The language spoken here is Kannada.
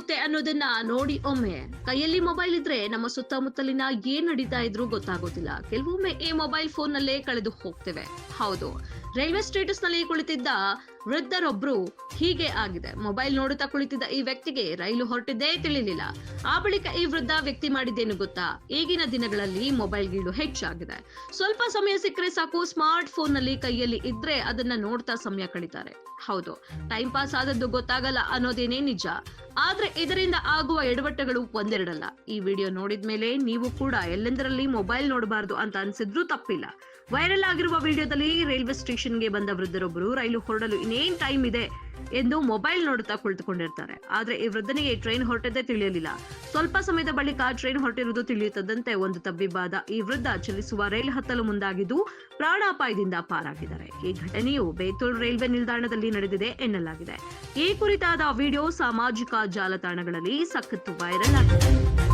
ಏನಾಗುತ್ತೆ ಅನ್ನೋದನ್ನ ನೋಡಿ ಒಮ್ಮೆ. ಕೈಯಲ್ಲಿ ಮೊಬೈಲ್ ಇದ್ರೆ ನಮ್ಮ ಸುತ್ತಮುತ್ತಲಿನ ಏನ್ ನಡೀತಾ ಇದ್ರು ಗೊತ್ತಾಗೋದಿಲ್ಲ. ಕೆಲವೊಮ್ಮೆ ಈ ಮೊಬೈಲ್ ಫೋನ್ ನಲ್ಲೇ ಕಳೆದು ಹೋಗ್ತೇವೆ. ಹೌದು. ರೈಲ್ವೆ ಸ್ಟೇಟಸ್ನಲ್ಲಿ ಕುಳಿತಿದ್ದ ವೃದ್ಧರೊಬ್ರು ಹೀಗೆ ಆಗಿದೆ. ಮೊಬೈಲ್ ನೋಡುತ್ತಾ ಕುಳಿತಿದ್ದ ಈ ವ್ಯಕ್ತಿಗೆ ರೈಲು ಹೊರಟಿದ್ದೇ ತಿಳಿಲಿಲ್ಲ. ಆ ಬಳಿಕ ಈ ವೃದ್ಧ ವ್ಯಕ್ತಿ ಮಾಡಿದ್ದೇನು ಗೊತ್ತಾ? ಈಗಿನ ದಿನಗಳಲ್ಲಿ ಮೊಬೈಲ್ ಗೀಳು ಹೆಚ್ಚಾಗಿದೆ. ಸ್ವಲ್ಪ ಸಮಯ ಸಿಕ್ಕರೆ ಸಾಕು, ಸ್ಮಾರ್ಟ್ ಫೋನ್ನಲ್ಲಿ ಕೈಯಲ್ಲಿ ಇದ್ರೆ ಅದನ್ನ ನೋಡ್ತಾ ಸಮಯ ಕಳೀತಾರೆ. ಹೌದು, ಟೈಮ್ ಪಾಸ್ ಆದದ್ದು ಗೊತ್ತಾಗಲ್ಲ ಅನ್ನೋದೇನೇ ನಿಜ. ಆದ್ರೆ ಇದರಿಂದ ಆಗುವ ಎಡವಟ್ಟಗಳು ಒಂದೆರಡಲ್ಲ. ಈ ವಿಡಿಯೋ ನೋಡಿದ್ಮೇಲೆ ನೀವು ಕೂಡ ಎಲ್ಲೆಂದರಲ್ಲಿ ಮೊಬೈಲ್ ನೋಡಬಾರದು ಅಂತ ಅನ್ಸಿದ್ರು ತಪ್ಪಿಲ್ಲ. ವೈರಲ್ ಆಗಿರುವ ವಿಡಿಯೋದಲ್ಲಿ ರೈಲ್ವೆ ಸ್ಟೇಷನ್ಗೆ ಬಂದ ವೃದ್ಧರೊಬ್ಬರು ರೈಲು ಹೊರಡಲು ಇನ್ನೇನ್ ಟೈಮ್ ಇದೆ ಎಂದು ಮೊಬೈಲ್ ನೋಡುತ್ತಾ ಕುಳಿತುಕೊಂಡಿರ್ತಾರೆ. ಆದ್ರೆ ಈ ವೃದ್ಧನಿಗೆ ಟ್ರೈನ್ ಹೊರಟದ್ದೇ ತಿಳಿಯಲಿಲ್ಲ. ಸ್ವಲ್ಪ ಸಮಯದ ಬಳಿಕ ಟ್ರೈನ್ ಹೊರಟಿರುವುದು ತಿಳಿಯುತ್ತದಂತೆ ಒಂದು ತಬ್ಬಿಬ್ಬಾದ ಈ ವೃದ್ಧ ಚಲಿಸುವ ರೈಲು ಹತ್ತಲು ಮುಂದಾಗಿದ್ದು ಪ್ರಾಣಾಪಾಯದಿಂದ ಪಾರಾಗಿದ್ದಾರೆ. ಈ ಘಟನೆಯು ಬೇತೂಲ್ ರೈಲ್ವೆ ನಿಲ್ದಾಣದಲ್ಲಿ ನಡೆದಿದೆ ಎನ್ನಲಾಗಿದೆ. ಈ ಕುರಿತಾದ ವಿಡಿಯೋ ಸಾಮಾಜಿಕ ಜಾಲತಾಣಗಳಲ್ಲಿ ಸಖತ್ತು ವೈರಲ್ ಆಗಿದೆ.